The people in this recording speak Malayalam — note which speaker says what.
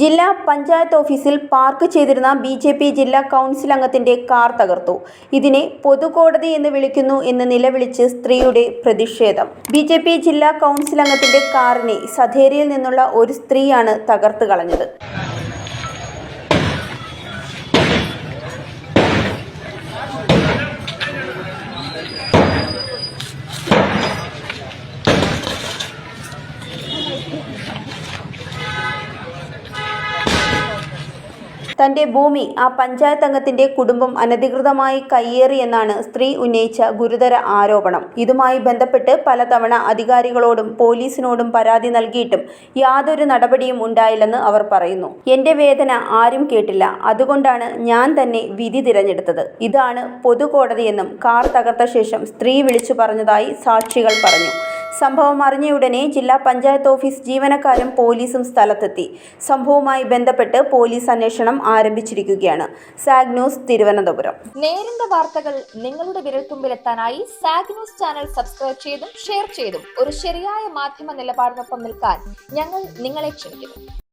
Speaker 1: ജില്ലാ പഞ്ചായത്ത് ഓഫീസിൽ പാർക്ക് ചെയ്തിരുന്ന ബി ജെ പി ജില്ലാ കൗൺസിൽ അംഗത്തിന്റെ കാർ തകർത്തു. ഇതിനെ പൊതുകോടതി എന്ന് വിളിക്കുന്നു എന്ന് നിലവിളിച്ച് സ്ത്രീയുടെ പ്രതിഷേധം. ബി ജെ പി ജില്ലാ കൗൺസിൽ അംഗത്തിന്റെ കാറിനെ സധേരിയിൽ നിന്നുള്ള ഒരു സ്ത്രീയാണ് തകർത്ത് കളഞ്ഞത്. തന്റെ ഭൂമി ആ പഞ്ചായത്ത് അംഗത്തിന്റെ കുടുംബം അനധികൃതമായി കയ്യേറിയെന്നാണ് സ്ത്രീ ഉന്നയിച്ച ഗുരുതര ആരോപണം. ഇതുമായി ബന്ധപ്പെട്ട് പലതവണ അധികാരികളോടും പോലീസിനോടും പരാതി നൽകിയിട്ടും യാതൊരു നടപടിയും ഉണ്ടായില്ലെന്ന് അവർ പറയുന്നു. എന്റെ വേദന ആരും കേട്ടില്ല. അതുകൊണ്ടാണ് ഞാൻ തന്നെ വിധി തിരഞ്ഞെടുത്തത്. ഇതാണ് പൊതുകോടതിയെന്നും കാർ തകർത്ത ശേഷം സ്ത്രീ വിളിച്ചു പറഞ്ഞതായി സാക്ഷികൾ പറഞ്ഞു. സംഭവം അറിഞ്ഞയുടനെ ജില്ലാ പഞ്ചായത്ത് ഓഫീസ് ജീവനക്കാരും പോലീസും സ്ഥലത്തെത്തി. സംഭവവുമായി ബന്ധപ്പെട്ട് പോലീസ് അന്വേഷണം ആരംഭിച്ചിരിക്കുകയാണ്. Sag news Thiruvananthapuram.
Speaker 2: നേരിന്റെ വാർത്തകൾ നിങ്ങളുടെ വിരൽത്തുമ്പിലെത്താനായി സാഗ് ന്യൂസ് ചാനൽ സബ്സ്ക്രൈബ് ചെയ്തും ഷെയർ ചെയ്തും ഒരു ശരിയായ മാധ്യമ നിലപാടിനൊപ്പം നിൽക്കാൻ ഞങ്ങൾ നിങ്ങളെ ക്ഷണിക്കുന്നു.